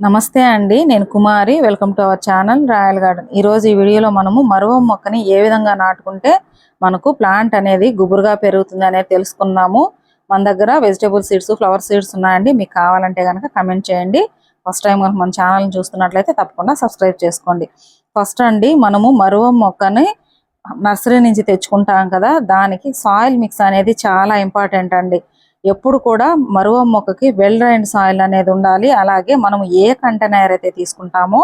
నమస్తే అండి నేను Kumari welcome to our channel Royal Garden. ఈ రోజు ఈ వీడియోలో మనము మరువ మొక్కని ఏ విధంగా నాటుకుంటే మనకు ప్లాంట్ అనేది గుబురుగా పెరుగుతుంది అనేది తెలుసుకున్నాము. మన దగ్గర వెజిటేబుల్ సీడ్స్ ఫ్లవర్ సీడ్స్ ఉన్నాయండి మీకు కావాలంటే కనుక కమెంట్ చేయండి. ఫస్ట్ టైం కనుక మన ఛానల్ని చూస్తున్నట్లయితే తప్పకుండా సబ్స్క్రైబ్ చేసుకోండి. ఫస్ట్ అండి మనము మరువ మొక్కని నర్సరీ నుంచి తెచ్చుకుంటాం కదా దానికి సాయిల్ మిక్స్ అనేది చాలా ఇంపార్టెంట్ అండి. ఎప్పుడు కూడా మరువ మొక్కకి వెల్ డ్రైన్ సాయిల్ అనేది ఉండాలి. అలాగే మనం ఏ కంటైనర్ అయితే తీసుకుంటామో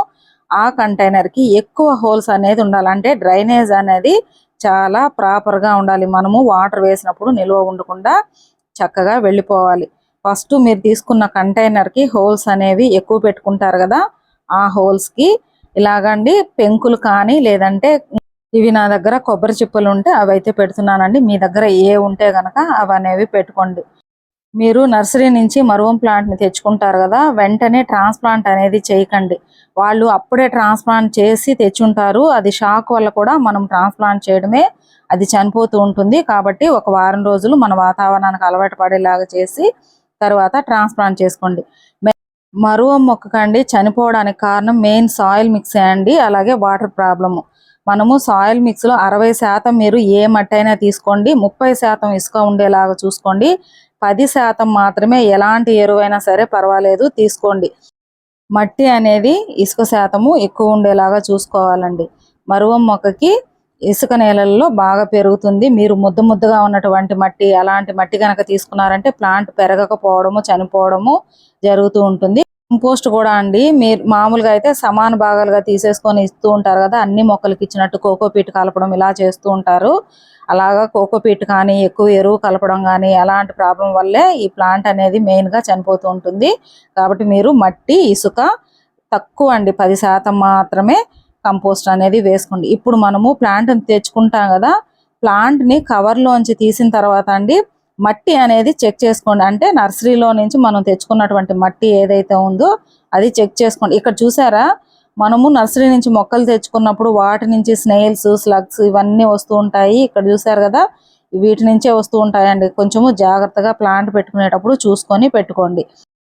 ఆ కంటైనర్కి ఎక్కువ హోల్స్ అనేది ఉండాలి. అంటే డ్రైనేజ్ అనేది చాలా ప్రాపర్గా ఉండాలి. మనము వాటర్ వేసినప్పుడు నిల్వ ఉండకుండా చక్కగా వెళ్ళిపోవాలి. ఫస్ట్ మీరు తీసుకున్న కంటైనర్కి హోల్స్ అనేవి ఎక్కువ పెట్టుకుంటారు కదా ఆ హోల్స్కి ఇలాగండి. పెంకులు కానీ లేదంటే ఇవి నా దగ్గర కొబ్బరి చిప్పలు ఉంటే అవి అయితే పెడుతున్నానండి. మీ దగ్గర ఏ ఉంటే గనక అవి అనేవి పెట్టుకోండి. మీరు నర్సరీ నుంచి మరువం ప్లాంట్ని తెచ్చుకుంటారు కదా వెంటనే ట్రాన్స్ప్లాంట్ అనేది చేయకండి. వాళ్ళు అప్పుడే ట్రాన్స్ప్లాంట్ చేసి తెచ్చుంటారు. అది షాక్ వల్ల కూడా మనం ట్రాన్స్ప్లాంట్ చేయడమే అది చనిపోతూ ఉంటుంది. కాబట్టి ఒక వారం రోజులు మన వాతావరణానికి అలవాటు పడేలాగా చేసి తర్వాత ట్రాన్స్ప్లాంట్ చేసుకోండి. మరువం మొక్కకండి. చనిపోవడానికి కారణం మెయిన్ సాయిల్ మిక్స్ అండి. అలాగే వాటర్ ప్రాబ్లము మనము సాయిల్ మిక్స్లో అరవై శాతం మీరు ఏ మట్టి అయినా తీసుకోండి. ముప్పై శాతం ఇసుక ఉండేలాగా చూసుకోండి. పది శాతం మాత్రమే ఎలాంటి ఎరువైనా సరే పర్వాలేదు తీసుకోండి. మట్టి అనేది ఇసుక శాతము ఎక్కువ ఉండేలాగా చూసుకోవాలండి. మరువం మొక్కకి ఇసుక నేలల్లో బాగా పెరుగుతుంది. మీరు ముద్ద ముద్దగా ఉన్నటువంటి మట్టి అలాంటి మట్టి కనుక తీసుకున్నారంటే ప్లాంట్ పెరగకపోవడము చనిపోవడము జరుగుతూ ఉంటుంది. కంపోస్ట్ కూడా అండి. మీరు మామూలుగా అయితే సమాన భాగాలుగా తీసేసుకొని ఇస్తూ ఉంటారు కదా అన్ని మొక్కలకి ఇచ్చినట్టు కోకోపీట్ కలపడం ఇలా చేస్తూ ఉంటారు. అలాగా కోకోపీట్ కానీ ఎక్కువ ఎరువు కలపడం కానీ అలాంటి ప్రాబ్లం వల్లే ఈ ప్లాంట్ అనేది మెయిన్గా చనిపోతూ ఉంటుంది. కాబట్టి మీరు మట్టి ఇసుక తక్కువ అండి. పది శాతం మాత్రమే కంపోస్ట్ అనేది వేసుకోండి. ఇప్పుడు మనము ప్లాంట్ తెచ్చుకుంటాం కదా ప్లాంట్ని కవర్లోంచి తీసిన తర్వాత అండి మట్టి అనేది చెక్ చేసుకోండి. అంటే నర్సరీలో నుంచి మనం తెచ్చుకున్నటువంటి మట్టి ఏదైతే ఉందో అది చెక్ చేసుకోండి. ఇక్కడ చూసారా? మనము నర్సరీ నుంచి మొక్కలు తెచ్చుకున్నప్పుడు వాటి నుంచి స్నేల్స్ స్లగ్స్ ఇవన్నీ వస్తూ ఉంటాయి. ఇక్కడ చూసారు కదా? వీటి నుంచే వస్తూ ఉంటాయండి. కొంచెము జాగ్రత్తగా ప్లాంట్ పెట్టుకునేటప్పుడు చూసుకొని పెట్టుకోండి.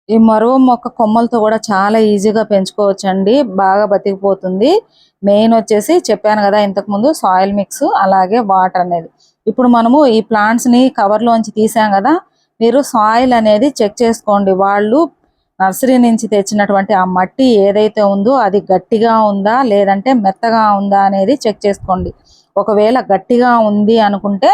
ఈ మరువ మొక్క కొమ్మలతో కూడా చాలా ఈజీగా పెంచుకోవచ్చండి. బాగా బతికిపోతుంది. మెయిన్ వచ్చేసి చెప్పాను కదా ఇంతకు ముందు సాయిల్ మిక్స్ అలాగే వాటర్ అనేది. ఇప్పుడు మనము ఈ ప్లాంట్స్ని కవర్ లోంచి తీసాం కదా మీరు సాయిల్ అనేది చెక్ చేసుకోండి. వాళ్ళు నర్సరీ నుంచి తెచ్చినటువంటి ఆ మట్టి ఏదైతే ఉందో అది గట్టిగా ఉందా లేదంటే మెత్తగా ఉందా అనేది చెక్ చేసుకోండి. ఒకవేళ గట్టిగా ఉంది అనుకుంటే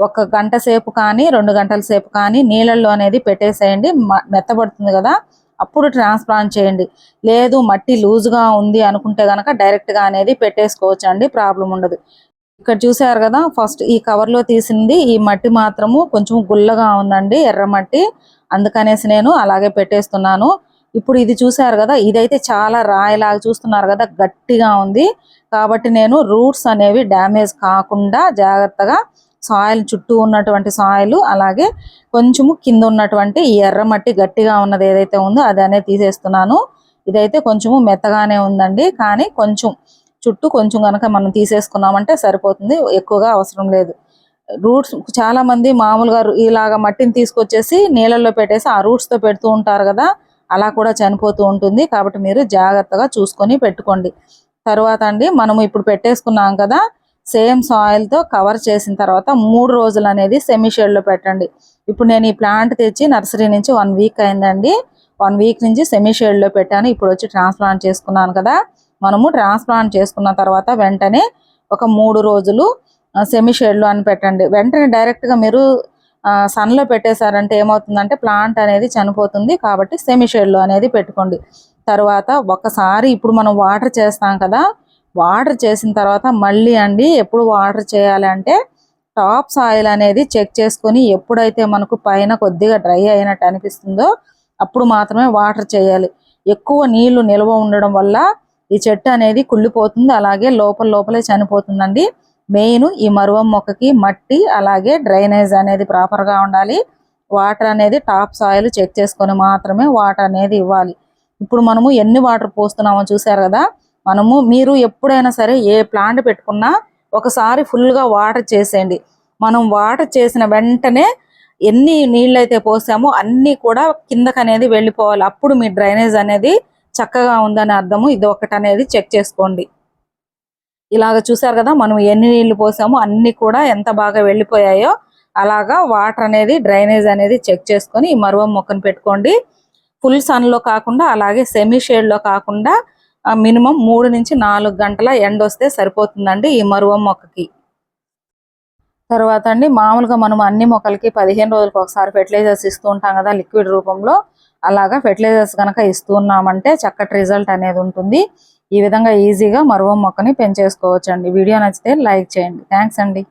ఒక గంట సేపు కానీ రెండు గంటల సేపు కానీ నీళ్ళల్లో అనేది పెట్టేసేయండి. మ- మెత్తబడుతుంది కదా అప్పుడు ట్రాన్స్ప్లాంట్ చేయండి. లేదు మట్టి లూజ్గా ఉంది అనుకుంటే గనక డైరెక్ట్గా అనేది పెట్టేసుకోవచ్చు అండి ప్రాబ్లం ఉండదు. ఇక్కడ చూసారు కదా ఫస్ట్ ఈ కవర్లో తీసింది ఈ మట్టి మాత్రము కొంచెం గుల్లగా ఉందండి ఎర్ర మట్టి. అందుకనేసి నేను అలాగే పెట్టేస్తున్నాను. ఇప్పుడు ఇది చూసారు కదా ఇదైతే చాలా రాయిలాగా చూస్తున్నారు కదా గట్టిగా ఉంది. కాబట్టి నేను రూట్స్ అనేవి డ్యామేజ్ కాకుండా జాగ్రత్తగా సాయిల్ చుట్టూ ఉన్నటువంటి సాయిల్ అలాగే కొంచెము కింద ఉన్నటువంటి ఈ ఎర్ర మట్టి గట్టిగా ఉన్నది ఏదైతే ఉందో అది అనేది తీసేస్తున్నాను. ఇదైతే కొంచెము మెత్తగానే ఉందండి కానీ కొంచెం చుట్టూ కొంచెం కనుక మనం తీసేసుకున్నామంటే సరిపోతుంది. ఎక్కువగా అవసరం లేదు. రూట్స్ చాలా మంది మామూలుగా ఇలాగ మట్టిని తీసుకొచ్చేసి నీళ్ళల్లో పెట్టేసి ఆ రూట్స్తో పెడుతూ ఉంటారు కదా అలా కూడా చనిపోతూ ఉంటుంది. కాబట్టి మీరు జాగ్రత్తగా చూసుకొని పెట్టుకోండి. తర్వాత అండి మనము ఇప్పుడు పెట్టేసుకున్నాం కదా సేమ్ సాయిల్తో కవర్ చేసిన తర్వాత మూడు రోజులు అనేది సెమీ షేడ్లో పెట్టండి. ఇప్పుడు నేను ఈ ప్లాంట్ తెచ్చి నర్సరీ నుంచి వన్ వీక్ అయిందండి. వన్ వీక్ నుంచి సెమీ షేడ్లో పెట్టాను. ఇప్పుడు వచ్చి ట్రాన్స్ప్లాంట్ చేసుకున్నాను కదా. మనము ట్రాన్స్ప్లాంట్ చేసుకున్న తర్వాత వెంటనే ఒక మూడు రోజులు సెమీ షేడ్లో అని పెట్టండి. వెంటనే డైరెక్ట్గా మీరు సన్లో పెట్టేశారంటే ఏమవుతుందంటే ప్లాంట్ అనేది చనిపోతుంది కాబట్టి సెమీ షేడ్లో అనేది పెట్టుకోండి. తర్వాత ఒకసారి ఇప్పుడు మనం వాటర్ చేస్తాం కదా వాటర్ చేసిన తర్వాత మళ్ళీ అండి ఎప్పుడు వాటర్ చేయాలంటే టాప్ సాయిల్ అనేది చెక్ చేసుకొని ఎప్పుడైతే మనకు పైన కొద్దిగా డ్రై అయినట్టు అనిపిస్తుందో అప్పుడు మాత్రమే వాటర్ చేయాలి. ఎక్కువ నీళ్ళు నిల్వ ఉండడం వల్ల ఈ చెట్టు అనేది కుళ్ళిపోతుంది అలాగే లోపల లోపలే చనిపోతుందండి. మెయిన్ ఈ మరువం మొక్కకి మట్టి అలాగే డ్రైనేజ్ అనేది ప్రాపర్గా ఉండాలి. వాటర్ అనేది టాప్ సాయిల్ చెక్ చేసుకొని మాత్రమే వాటర్ అనేది ఇవ్వాలి. ఇప్పుడు మనము ఎన్ని వాటర్ పోస్తున్నామో చూసారు కదా? మనము మీరు ఎప్పుడైనా సరే ఏ ప్లాంట్ పెట్టుకున్నా ఒకసారి ఫుల్గా గా వాటర్ చేసేయండి. మనం వాటర్ చేసిన వెంటనే ఎన్ని నీళ్ళు అయితే పోసామో అన్ని కూడా కిందకి అనేది వెళ్ళిపోవాలి. అప్పుడు మీ డ్రైనేజ్ అనేది చక్కగా ఉందని అర్థము. ఇది ఒకటి అనేది చెక్ చేసుకోండి. ఇలాగ చూసారు కదా మనం ఎన్ని నీళ్ళు పోసామో అన్ని కూడా ఎంత బాగా వెళ్ళిపోయాయో అలాగా వాటర్ అనేది డ్రైనేజ్ అనేది చెక్ చేసుకొని ఈ మరువ మొక్కను పెట్టుకోండి. ఫుల్ సన్లో కాకుండా అలాగే సెమీ షేడ్లో కాకుండా మినిమం మూడు నుంచి నాలుగు గంటల ఎండ వస్తే సరిపోతుందండి ఈ మరువ మొక్కకి. తర్వాత అండి మామూలుగా మనం అన్ని మొక్కలకి పదిహేను రోజులకు ఒకసారి ఫెర్టిలైజర్స్ ఇస్తూ ఉంటాం కదా లిక్విడ్ రూపంలో. అలాగా ఫెర్టిలైజర్స్ కనుక ఇస్తూ ఉన్నామంటే చక్కటి రిజల్ట్ అనేది ఉంటుంది. ఈ విధంగా ఈజీగా మరువ మొక్కని పెంచేసుకోవచ్చు అండి వీడియో నచ్చితే లైక్ చేయండి. థ్యాంక్స్ అండి.